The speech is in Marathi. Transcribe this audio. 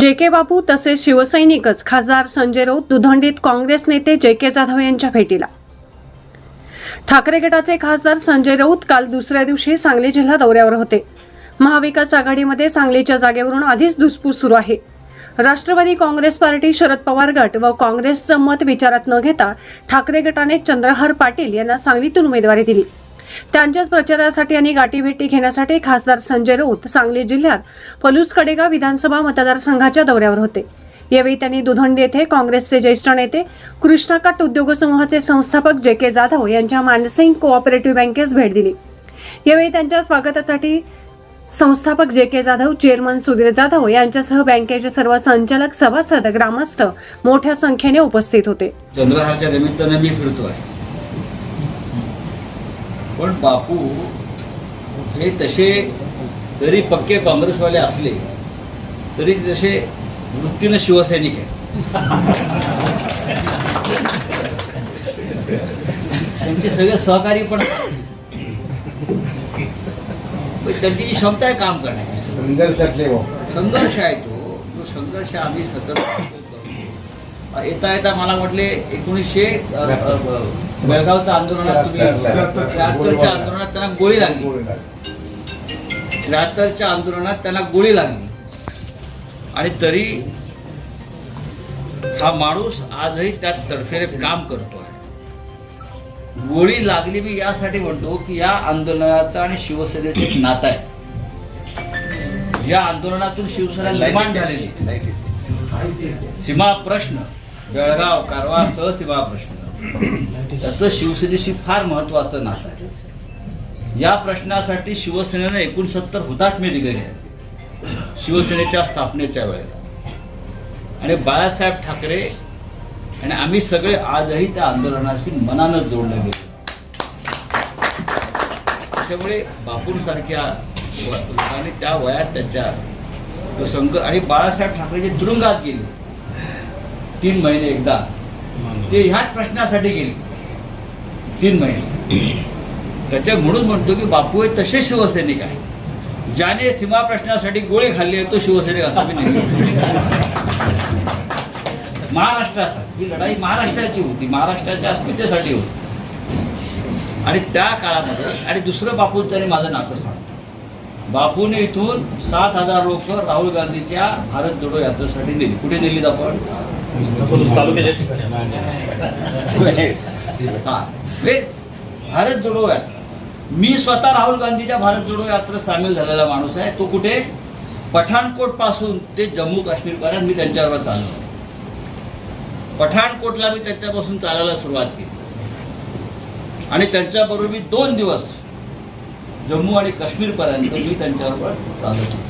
J K Bapu तसेच शिवसैनिकच खासदार संजय राऊत दुधंडीत काँग्रेस नेते जे के जाधव यांच्या भेटीला. ठाकरे गटाचे खासदार संजय राऊत काल दुसऱ्या दिवशी सांगली जिल्हा दौऱ्यावर होते. महाविकास आघाडीमध्ये सांगलीच्या जागेवरून आधीच धुसफूस सुरू आहे. राष्ट्रवादी काँग्रेस पार्टी शरद पवार गट व काँग्रेसचं मत विचारात न घेता ठाकरे गटाने चंद्रहार पाटील यांना सांगलीतून उमेदवारी दिली. त्यांच्याच प्रचारासाठी आणि गाठीभेटी घेण्यासाठी खासदार संजय राऊत सांगली जिल्ह्यात पलूस कडेगाव विधानसभा मतदारसंघाच्या दौऱ्यावर होते. यावेळी त्यांनी दुधंडी येथे काँग्रेसचे ज्येष्ठ नेते कृष्णाकाट उद्योग समूहाचे संस्थापक जे के जाधव यांच्या मानसिंग कोऑपरेटिव्ह बँकेस भेट दिली. यावेळी त्यांच्या स्वागतासाठी संस्थापक J K Jadhav chairman Sudhir Jadhav यांच्यासह बँकेचे सर्व संचालक सभासद ग्रामस्थ मोठ्या संख्येने उपस्थित होते. चंद्रहारच्या निमित्ताने मी फिरतो आहे. पण बापू हे तसे जरी पक्के काँग्रेसवाले असले तरी तसे वृत्तीनं शिवसैनिक आहेत. त्यांचे सगळे सहकारी पण त्यांची जी क्षमता आहे काम करण्याची. संघर्षातले संघर्ष आहे तो. तो संघर्ष आम्ही सतत. येता येता मला म्हटले एकोणीसशे बेळगावच्या आंदोलनात तुम्ही त्र्याहत्तरच्या आंदोलनात त्यांना गोळी लागली. त्र्याहत्तरच्या आंदोलनात त्यांना गोळी लागली. आणि तरी हा माणूस आजही त्यात तडफेने काम करतो गोळी लागली मी यासाठी म्हणतो की या आंदोलनाचा आणि शिवसेनेचं एक नातं आहे. या आंदोलनातून शिवसेना निर्माण झालेली. सीमा प्रश्न बेळगाव कारवार सह सीमा प्रश्न. त्याचं शिवसेनेशी फार महत्वाचं नातं आहे. या प्रश्नासाठी शिवसेनेनं एकोणसत्तर हुतात्मे दिलेले आहेत. शिवसेनेच्या स्थापनेच्या वेळेला. आणि बाळासाहेब ठाकरे आणि आम्ही सगळे आजही त्या आंदोलनाशी मनानं जोडले गेलो त्याच्यामुळे बापूंसारख्या लोकांनी त्या वयात त्यांच्या तो संघ आणि बाळासाहेब ठाकरे जे तुरुंगात गेले. तीन महिने एकदा ते ह्याच प्रश्नासाठी गेले. तीन महिने. त्याच्या म्हणून म्हणतो की बापू हे तसे शिवसैनिक आहे ज्याने सीमा प्रश्नासाठी गोळी खाल्ली आहे तो शिवसैनिक असा मी नेहमी महाराष्ट्रासाठी ही लढाई महाराष्ट्राची होती. महाराष्ट्राच्या अस्मितेसाठी होती. आणि त्या काळामध्ये आणि दुसरं बापूंचं आणि माझं नातं सांगतो. बापूने इथून सात हजार लोक राहुल गांधीच्या भारत जोडो यात्रेसाठी नेली. कुठे नेलीत आपण? तालुक्याच्या ठिकाणी भारत जोडो यात्रा. मी स्वतः राहुल गांधीच्या भारत जोडो यात्रेत सामील झालेला माणूस आहे. तो कुठे? पठाणकोटपासून ते जम्मू काश्मीर पर्यंत मी त्यांच्यावर चाललो. पठाणकोटला मी त्यांच्यापासून चालायला सुरुवात केली. आणि त्यांच्याबरोबर मी दोन दिवस जम्मू आणि काश्मीर पर्यंत मी त्यांच्याबरोबर चालत होतो.